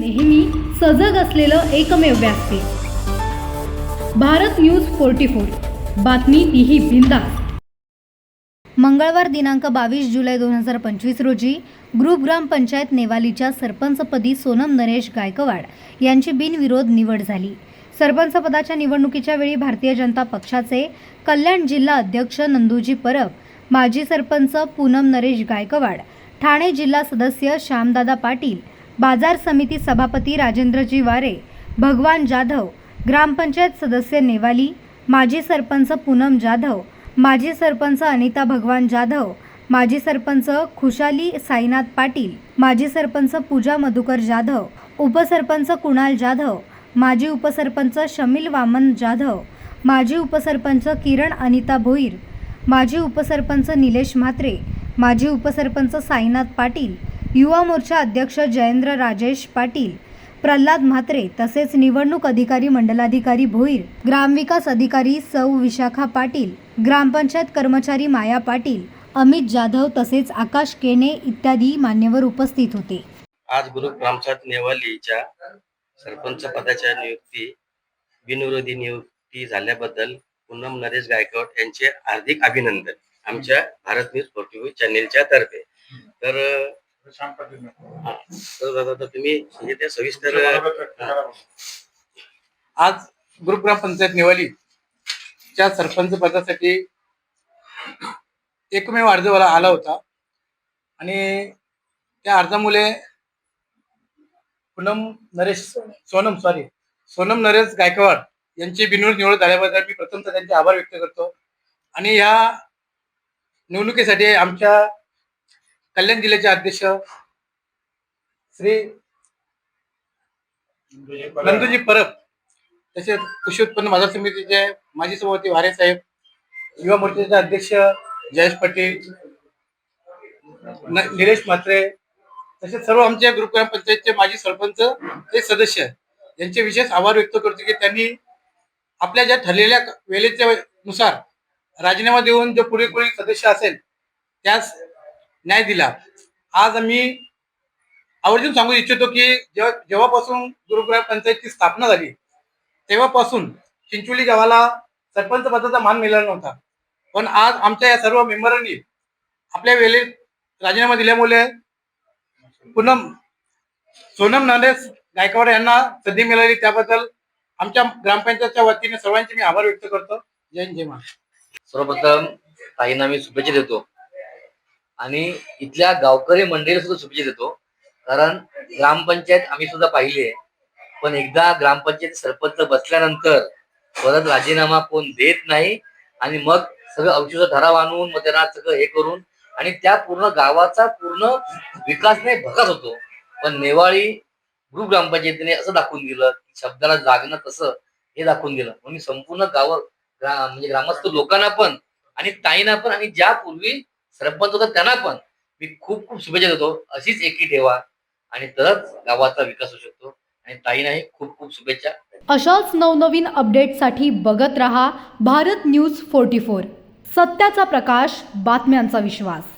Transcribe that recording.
नेहमी सजग असलेलं एकमेव व्यासपीठ भारत न्यूज फोर्टी फोर. बातमी तीही बिंदास मंगळवार दिनांक बावीस जुलै दोन हजार पंचवीस रोजी ग्रुप ग्रामपंचायत नेवालीच्या सरपंचपदी सोनम नरेश गायकवाड यांची बिनविरोध निवड झाली. सरपंचपदाच्या निवडणुकीच्या वेळी भारतीय जनता पक्षाचे कल्याण जिल्हा अध्यक्ष नंदूजी परब माजी सरपंच पूनम नरेश गायकवाड ठाणे जिल्हा सदस्य श्यामदादा पाटील बाजार समिती सभापती राजेंद्रजी वारे भगवान जाधव ग्रामपंचायत सदस्य नेवाली माजी सरपंच पूनम जाधव माजी सरपंच अनिता भगवान जाधव माजी सरपंच खुशाली साईनाथ पाटील माजी सरपंच पूजा मधुकर जाधव उपसरपंच कुणाल जाधव माजी उपसरपंच शमील वामन जाधव माजी उपसरपंच किरण अनिता भोईर माजी उपसरपंच निलेश म्हात्रे माजी उपसरपंच साईनाथ पाटील युवा मोर्चा अध्यक्ष जयेंद्र राजेश पाटील प्रल्हाद म्हात्रे तसेच निवडणूक अधिकारी मंडलाधिकारी भोईर ग्रामविकास अधिकारी सौ विशाखा पाटील ग्रामपंचायत कर्मचारी माया पाटील अमित जाधव तसेच आकाश केने इत्यादी मान्यवर उपस्थित होते. आज ग्रुप ग्रामपंचायत नेवालीच्या सरपंच पदाच्या नियुक्ती बिनविरोधी नियुक्ती झाल्याबद्दल पूनम नरेश गायकवाड यांचे हार्दिक अभिनंदन आमच्या भारत न्यूज फोर्टी चॅनेलच्या तर्फे. तर हा, तर दादा तर तुम्ही ते सविस्तर आज ग्रुप ग्रामपंचायत निवाली च्या सरपंच पदासाठी एकमेव अर्ज मला आला होता. आणि त्या अर्जामुळे पूनम नरेश सोनम सॉरी सोनम नरेश गायकवाड यांची बिनविरोध निवड झाल्याबद्दल मी प्रथमतः त्यांचे आभार व्यक्त करतो. आणि या निवडणुकीसाठी आमच्या कल्याण जिल्ह्याचे अध्यक्ष श्री नंदूजी परब तसेच कृषी उत्पन्न बाजार समितीचे माजी सभापती वारे साहेब युवा मोर्चाचे अध्यक्ष जयेश पाटील निलेश म्हात्रे तसेच सर्व आमच्या ग्रुप ग्रामपंचायतचे माजी सरपंच ते सदस्य यांचे विशेष आभार व्यक्त करतो की त्यांनी आपल्या ज्या ठरलेल्या वेळेच्या नुसार राजीनामा देऊन जो पुढे सदस्य असेल त्यास न्याय दिला. आज आम्ही आवर्जून सांगू इच्छितो की जेव्हा जेव्हापासून गुरुग्राम पंचायतची स्थापना झाली तेव्हापासून चिंचोली गावाला सरपंच पदाचा मान मिळाला नव्हता. पण आज आमच्या या सर्व मेंबरांनी आपल्या वेळेत राजीनामा दिल्यामुळे पूनम सोनम नरेश गायकवाड यांना संधी मिळाली. त्याबद्दल आमच्या ग्रामपंचायतच्या वतीने सर्वांचे मी आभार व्यक्त करतो. जय जय महाराष्ट्र. सर्वप्रथम ताईंना मी शुभेच्छा देतो. आणि इथल्या गावकरी मंडळी सुद्धा शुभेच्छा देतो. कारण ग्रामपंचायत आम्ही सुद्धा पाहिली आहे. पण एकदा ग्रामपंचायत सरपंच बसल्यानंतर परत राजीनामा कोण देत नाही आणि मग सगळं औषध ठराव आणून मग त्यांना सगळं हे करून आणि त्या पूर्ण गावाचा पूर्ण विकास नाही भकास होतो. पण नेवाळी ग्रुप ग्रामपंचायतीने असं दाखवून दिलं की शब्दाला जागणं कसं हे दाखवून दिलं. म्हणून संपूर्ण गाव म्हणजे ग्रामस्थ लोकांना पण आणि ताईंना पण आणि ज्या पूर्वी सरपंच होता त्यांना पण. मी खूप खूप शुभेच्छा देतो. अशीच एकी ठेवा आणि तरच गावाचा विकास होऊ शकतो. आणि ताईनाही खूप खूप शुभेच्छा. अशाच नवनवीन अपडेटसाठी बघत रहा भारत न्यूज फोर्टी फोर. सत्याचा प्रकाश बातम्यांचा विश्वास.